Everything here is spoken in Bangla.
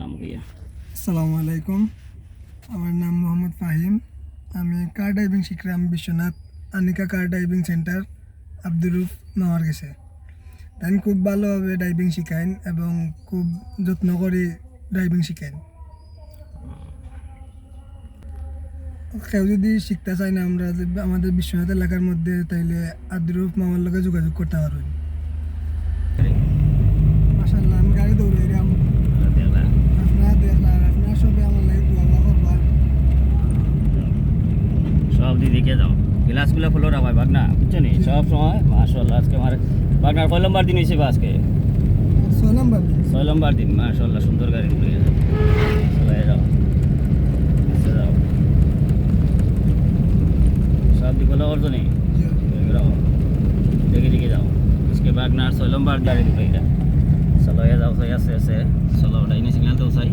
নাম আসসালামু আলাইকুম। আমার নাম মোহাম্মদ ফাহিম। আমি কার ড্রাইভিং শিখলাম Biswanath Anika car driving centre Abdur Rouf নেওয়ার গেছে তাই খুব ভালোভাবে ড্রাইভিং শিখাইন এবং খুব যত্ন করে ড্রাইভিং শিখাইন। কেউ যদি শিখতে চায় না, আমরা আমাদের বিশ্বনাথ এলাকার মধ্যে, তাইলে আব্দুর রুফ মামার লগে যোগাযোগ করতে পারবেন। দিদিকে যাও। গ্লাসগুলো খোলো না ভাই বাগনা বুঝছ নি? সব সময় মাশাল্লাহ আজকে আমার বাগনার কয় নম্বর দিন হয়েছে আজকে? ছয় নম্বর দিন। ছয় নম্বর দিন মাশাল্লাহ সুন্দর গাড়ি নিয়ে যাও চলে যাও। সব দিক খোলা করছ দেখে দেখে যাও। আজকে বাগনার ছয় নম্বর গাড়ি নিয়ে যাও চলো যাও আছে আছে চলো ওটাই সিগন্যাল তো চাই